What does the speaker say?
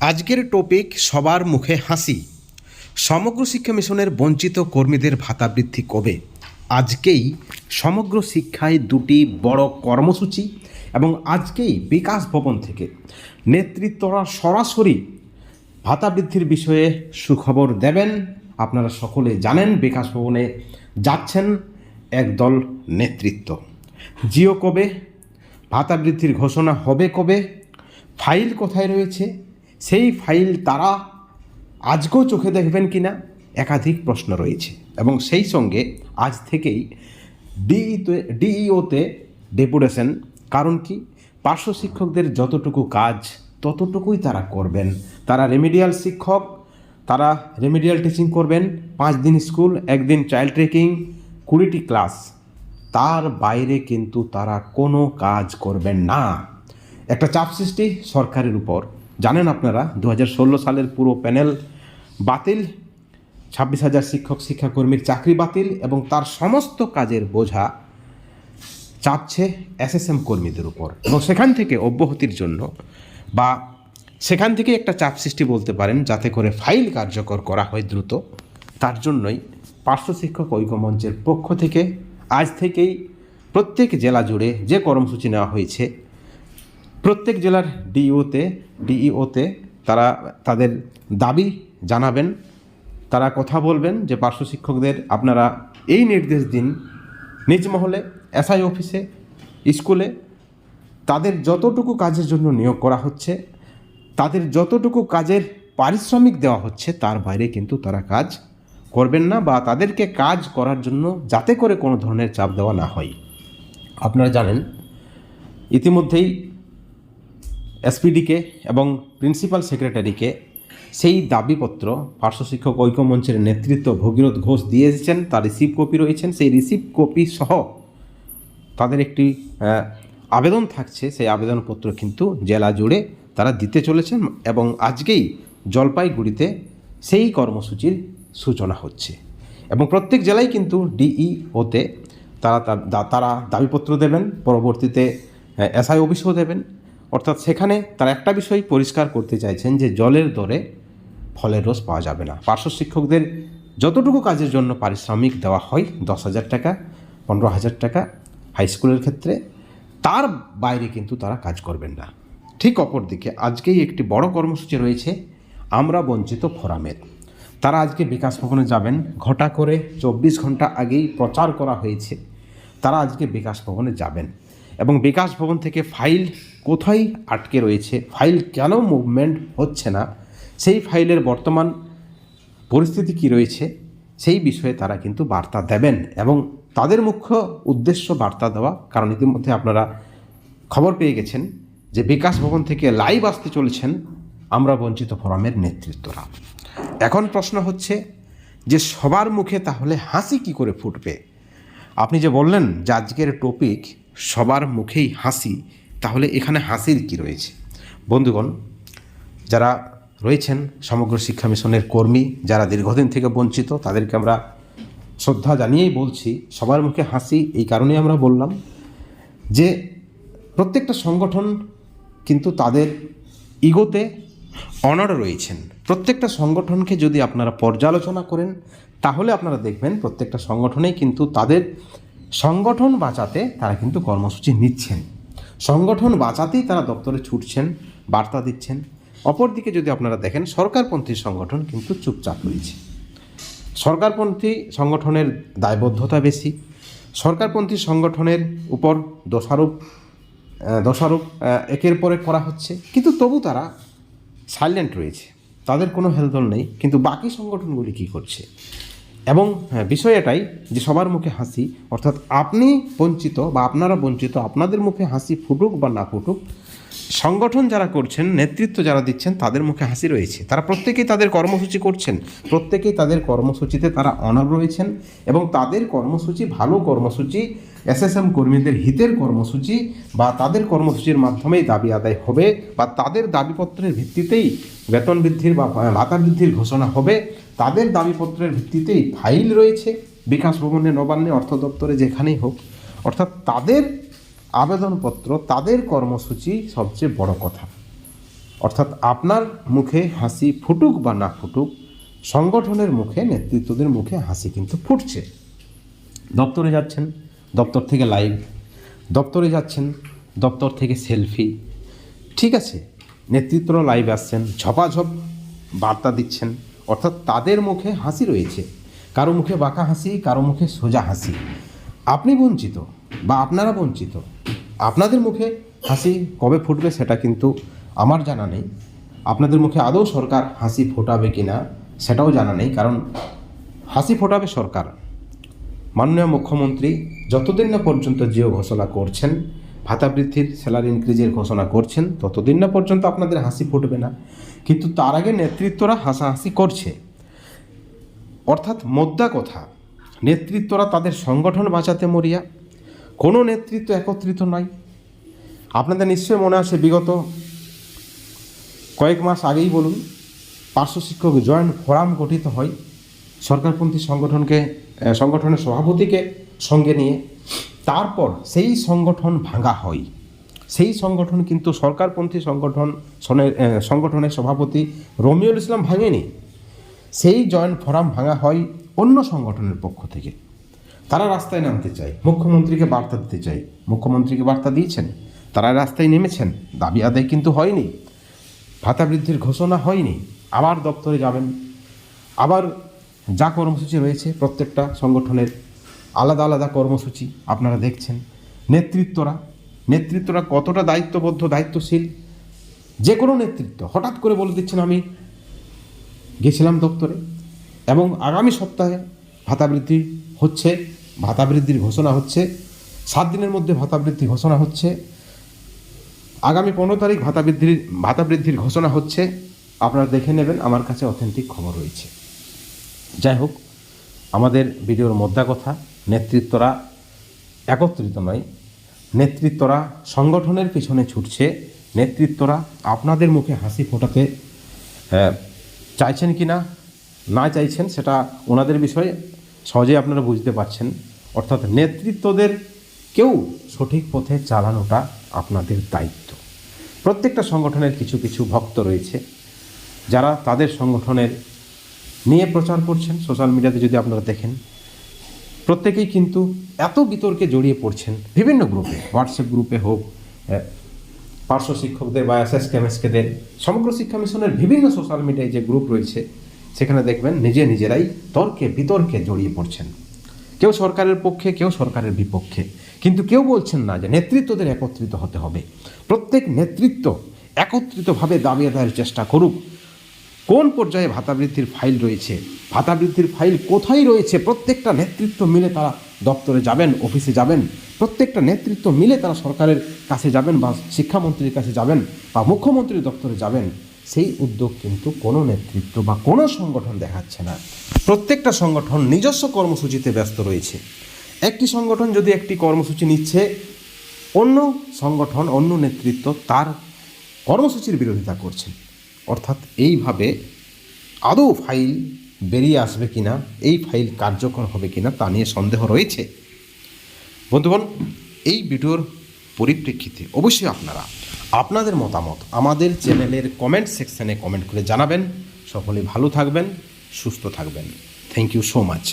আজকের টপিক সবার মুখে হাসি। সমগ্র শিক্ষা মিশনের বঞ্চিত কর্মীদের ভাতা বৃদ্ধি কবে? আজকেই সমগ্র শিক্ষায় দুটি বড় কর্মসূচি এবং আজকেই বিকাশ ভবন থেকে নেতৃত্বরা সরাসরি ভাতা বৃদ্ধির বিষয়ে সুখবর দেবেন। আপনারা সকলে জানেন, বিকাশ ভবনে যাচ্ছেন একদল নেতৃত্ব। জিও কবে? ভাতা বৃদ্ধির ঘোষণা হবে কবে? ফাইল কোথায় রয়েছে? সেই ফাইল তারা আজকেও চোখে দেখবেন কি না একাধিক প্রশ্ন রয়েছে। এবং সেই সঙ্গে আজ থেকেই ডিইতে, ডিইওতে ডেপুটেশন। কারণ কি? পার্শ্ব শিক্ষকদের যতটুকু কাজ, ততটুকুই তারা করবেন। তারা রেমিডিয়াল শিক্ষক, তারা রেমিডিয়াল টিচিং করবেন, পাঁচ দিন স্কুল, একদিন চাইল্ড ট্রেকিং, কুড়িটি ক্লাস। তার বাইরে কিন্তু তারা কোনো কাজ করবেন না। একটা চাপ সৃষ্টি সরকারের উপর। জানেন আপনারা দু হাজার ষোলো সালের পুরো প্যানেল বাতিল, ছাব্বিশ হাজার শিক্ষক, শিক্ষাকর্মীর চাকরি বাতিল এবং তার সমস্ত কাজের বোঝা চাপছে এসএসএম কর্মীদের উপর। এবং সেখান থেকে অব্যাহতির জন্য বা সেখান থেকে একটা চাপ সৃষ্টি বলতে পারেন, যাতে করে ফাইল কার্যকর করা হয় দ্রুত। তার জন্যই পার্শ্ব শিক্ষক ঐক্যমঞ্চের পক্ষ থেকে আজ থেকেই প্রত্যেক জেলা জুড়ে যে কর্মসূচি নেওয়া হয়েছে প্রত্যেক জেলার ডিইওতে ডিইওতে তারা তাদের দাবি জানাবেন। তারা কথা বলবেন যে পার্শ্ব শিক্ষকদের আপনারা এই নির্দেশ দিন। নিজ মহলে এসআই অফিসে, স্কুলে তাদের যতটুকু কাজের জন্য নিয়োগ করা হচ্ছে, তাদের যতটুকু কাজের পারিশ্রমিক দেওয়া হচ্ছে, তার বাইরে কিন্তু তারা কাজ করবেন না বা তাদেরকে কাজ করার জন্য যাতে করে কোনো ধরনের চাপ দেওয়া না হয়। আপনারা জানেন, ইতিমধ্যেই এসপিডিকে এবং প্রিন্সিপাল সেক্রেটারিকে সেই দাবিপত্র পার্শ্ব শিক্ষক ঐক্যমঞ্চের নেতৃত্ব ভগীরথ ঘোষ দিয়ে এসেছেন, তার রিসিভ কপি রয়েছেন। সেই রিসিভ কপি সহ তাদের একটি আবেদন থাকছে। সেই আবেদনপত্র কিন্তু জেলা জুড়ে তারা দিতে চলেছেন এবং আজকেই জলপাইগুড়িতে সেই কর্মসূচির সূচনা হচ্ছে। এবং প্রত্যেক জেলায় কিন্তু ডিইওতে তারা তারা দাবিপত্র দেবেন, পরবর্তীতে এসআই অফিসও দেবেন। অর্থাৎ সেখানে তারা একটা বিষয় পরিষ্কার করতে চাইছেন যে জলের দরে ফলের রস পাওয়া যাবে না। পার্শ্ব শিক্ষকদের যতটুকু কাজের জন্য পারিশ্রমিক দেওয়া হয়, দশ হাজার টাকা, পনেরো হাজার টাকা হাই স্কুলের ক্ষেত্রে, তার বাইরে কিন্তু তারা কাজ করবেন না। ঠিক অপরদিকে আজকেই একটি বড় কর্মসূচি রয়েছে, আমরা বঞ্চিত ফোরামের। তারা আজকে বিকাশ ভবনে যাবেন। ঘটা করে চব্বিশ ঘণ্টা আগেই প্রচার করা হয়েছে। তারা আজকে বিকাশ ভবনে যাবেন। এবং বিকাশ ভবন থেকে ফাইল কোথায় আটকে রয়েছে, ফাইল কেন মুভমেন্ট হচ্ছে না, সেই ফাইলের বর্তমান পরিস্থিতি কি রয়েছে, সেই বিষয়ে তারা কিন্তু বার্তা দেবেন এবং তাদের মুখ্য উদ্দেশ্য বার্তা দেওয়া। কারণ ইতিমধ্যে আপনারা খবর পেয়ে গেছেন যে বিকাশ ভবন থেকে লাইভ আসতে চলেছেন আমরা বঞ্চিত ফোরামের নেতৃত্বরা। এখন প্রশ্ন হচ্ছে যে সবার মুখে তাহলে হাসি কি করে ফুটবে? আপনি যে বললেন যে আজকের টপিক সবার মুখেই হাসি, তাহলে এখানে হাসির কি রয়েছে? বন্ধুগণ, যারা রয়েছেন সমগ্র শিক্ষা মিশনের কর্মী, যারা দীর্ঘদিন থেকে বঞ্চিত, তাদেরকে আমরা শ্রদ্ধা জানিয়েই বলছি, সবার মুখে হাসি, এই কারণেই আমরা বললাম যে প্রত্যেকটা সংগঠন কিন্তু তাদের ইগোতে অনার রয়েছেন। প্রত্যেকটা সংগঠনকে যদি আপনারা পর্যালোচনা করেন, তাহলে আপনারা দেখবেন প্রত্যেকটা সংগঠনেই কিন্তু তাদের সংগঠন বাঁচাতে তারা কিন্তু কর্মসূচি নিচ্ছেন। সংগঠন বাঁচাতেই তারা দপ্তরে ছুটছেন, বার্তা দিচ্ছেন। অপরদিকে যদি আপনারা দেখেন, সরকারপন্থী সংগঠন কিন্তু চুপচাপ রয়েছে। সরকারপন্থী সংগঠনের দায়বদ্ধতা বেশি। সরকারপন্থী সংগঠনের উপর দোষারোপ দোষারোপ একের পরে করা হচ্ছে। কিন্তু তবু তারা সাইলেন্ট রয়েছে। তাদের কোনো হেলদোল নেই। কিন্তু বাকি সংগঠনগুলি কী করছে? এবং হ্যাঁ, বিষয় এটাই যে সবার মুখে হাসি অর্থাৎ আপনি বঞ্চিত বা আপনারা বঞ্চিত আপনাদের মুখে হাসি ফুটুক বা না ফুটুক সংগঠন যারা করছেন নেতৃত্ব যারা দিচ্ছেন তাদের মুখে হাসি রয়েছে। তারা প্রত্যেকেই তাদের কর্মসূচি করছেন। প্রত্যেকেই তাদের কর্মসূচিতে তারা অনর রয়েছেন এবং তাদের কর্মসূচি ভালো কর্মসূচি এসএসএম কর্মীদের হিতের কর্মসূচি বা তাদের কর্মসূচির মাধ্যমেই দাবি আদায় হবে বা তাদের দাবিপত্রের ভিত্তিতেই বেতন বৃদ্ধির বা ভাতা বৃদ্ধির ঘোষণা হবে। তাদের দাবিপত্রের ভিত্তিতেই ফাইল রয়েছে। বিকাশ ভবনে নবান্নে অর্থ দপ্তরে যেখানেই হোক। অর্থাৎ তাদের আবেদনপত্র, তাদের কর্মসূচি সবচেয়ে বড় কথা। অর্থাৎ আপনার মুখে হাসি ফুটুক বা না ফুটুক, সংগঠনের মুখে, নেতৃত্বদের মুখে হাসি কিন্তু ফুটছে। দপ্তরে যাচ্ছেন, দপ্তর থেকে লাইভ। দপ্তরে যাচ্ছেন, দপ্তর থেকে সেলফি। ঠিক আছে নেতৃত্ব লাইভ আসছেন, ঝপাঝপ বার্তা দিচ্ছেন। অর্থাৎ তাদের মুখে হাসি রয়েছে। কারও মুখে বাঁকা হাসি, কারও মুখে সোজা হাসি। আপনি বঞ্চিত বা আপনারা বঞ্চিত, আপনাদের মুখে হাসি কবে ফুটবে সেটা কিন্তু আমার জানা নেই। আপনাদের মুখে আদৌ সরকার হাসি ফোটাবে কি না সেটাও জানা নেই, কারণ হাসি ফোটাবে সরকার। মাননীয় মুখ্যমন্ত্রী যতদিন না পর্যন্ত জিও ঘোষণা করছেন, ভাতা বৃদ্ধির স্যালারি ইনক্রিজের ঘোষণা করছেন, ততদিন না পর্যন্ত আপনাদের হাসি ফুটবে না। কিন্তু তার আগে নেতৃত্বরা হাসাহাসি করছে। অর্থাৎ মোদ্দা কথা, নেতৃত্বরা তাদের সংগঠন বাঁচাতে মরিয়া, কোনো নেতৃত্ব একত্রিত নয়। আপনাদের নিশ্চয়ই মনে আছে, বিগত কয়েক মাস আগেই বলুন, পার্শ্ব শিক্ষক জয়েন্ট ফোরাম গঠিত হয় সরকারপন্থী সংগঠনকে, সংগঠনের সভাপতিকে সঙ্গে নিয়ে। তারপর সেই সংগঠন ভাঙা হয়। সেই সংগঠন কিন্তু সরকারপন্থী সংগঠন সংগঠনের সভাপতি রমিউল ইসলাম ভাঙেনি। সেই জয়েন্ট ফোরাম ভাঙা হয় অন্য সংগঠনের পক্ষ থেকে। তারা রাস্তায় নামতে চায়, মুখ্যমন্ত্রীকে বার্তা দিতে চায়। মুখ্যমন্ত্রীকে বার্তা দিয়েছেন, তারা রাস্তায় নেমেছেন, দাবি আদায় কিন্তু হয়নি। ভাতা বৃদ্ধির ঘোষণা হয়নি, আবার দপ্তরে যাবেন। আবার যা কর্মসূচি রয়েছে, প্রত্যেকটা সংগঠনের আলাদা আলাদা কর্মসূচি আপনারা দেখছেন। নেতৃত্বরা নেতৃত্বরা কতটা দায়িত্ববদ্ধ, দায়িত্বশীল? যে কোনো নেতৃত্ব। হঠাৎ করে বলে দিচ্ছেন, আমি গেছিলাম দপ্তরে এবং আগামী সপ্তাহে ভাতা বৃদ্ধি হচ্ছে ভাতা বৃদ্ধির ঘোষণা হচ্ছে, সাত দিনের মধ্যে ভাতা বৃদ্ধি ঘোষণা হচ্ছে, আগামী পনেরো তারিখ ভাতা বৃদ্ধির ভাতা বৃদ্ধির ঘোষণা হচ্ছে। আপনারা দেখে নেবেন, আমার কাছে অথেন্টিক খবর রয়েছে। যাই হোক, আমাদের ভিডিওর মোদ্দা কথা নেতৃত্বরা একত্রিত নয় নেতৃত্বরা সংগঠনের পিছনে ছুটছে। নেতৃত্বরা আপনাদের মুখে হাসি ফোটাতে চাইছেন কি না না চাইছেন সেটা ওনাদের বিষয়ে সহজেই আপনারা বুঝতে পারছেন। অর্থাৎ নেতৃত্বদের কেউ সঠিক পথে চালানোটা আপনাদের দায়িত্ব। প্রত্যেকটা সংগঠনের কিছু কিছু ভক্ত রয়েছে, যারা তাদের সংগঠনের নিয়ে প্রচার করছেন। সোশ্যাল মিডিয়াতে যদি আপনারা দেখেন প্রত্যেকেই কিন্তু এত বিতর্কে জড়িয়ে পড়ছেন বিভিন্ন গ্রুপে হোয়াটসঅ্যাপ গ্রুপে হোক পার্শ্ব শিক্ষকদের বা এস এস কেমএসকেদের সমগ্র শিক্ষা মিশনের বিভিন্ন সোশ্যাল মিডিয়ায় যে গ্রুপ রয়েছে, সেখানে দেখবেন নিজে নিজেরাই তর্কে বিতর্কে জড়িয়ে পড়ছেন। কেউ সরকারের পক্ষে, কেউ সরকারের বিপক্ষে। কিন্তু কেউ বলছেন না যে নেতৃত্বদের একত্রিত হতে হবে। প্রত্যেক নেতৃত্ব একত্রিতভাবে দাবি আদায়ের চেষ্টা করুক। কোন পর্যায়ে ভাতা বৃদ্ধির ফাইল রয়েছে? ভাতা বৃদ্ধির ফাইল কোথায় রয়েছে? প্রত্যেকটা নেতৃত্ব মিলে তারা দপ্তরে যাবেন, অফিসে যাবেন। প্রত্যেকটা নেতৃত্ব মিলে তারা সরকারের কাছে যাবেন বা শিক্ষামন্ত্রীর কাছে যাবেন বা মুখ্যমন্ত্রীর দপ্তরে যাবেন। সেই উদ্যোগ কিন্তু কোনো নেতৃত্ব বা কোনো সংগঠন দেখাচ্ছে না। প্রত্যেকটা সংগঠন নিজস্ব কর্মসূচিতে ব্যস্ত রয়েছে। একটি সংগঠন যদি একটি কর্মসূচি নিচ্ছে, অন্য সংগঠন, অন্য নেতৃত্ব তার কর্মসূচির বিরোধিতা করছেন অর্থাৎ এইভাবে আদৌ ফাইল বেরিয়ে আসবে কিনা, এই ফাইল কার্যকর হবে কি না তা নিয়ে সন্দেহ রয়েছে। বন্ধুগণ, এই ভিডিওর পরিপ্রেক্ষিতে অবশ্যই আপনারা আপনাদের মতামত আমাদের চ্যানেলের কমেন্ট সেকশানে কমেন্ট করে জানাবেন। সকলে ভালো থাকবেন, সুস্থ থাকবেন। Thank you so much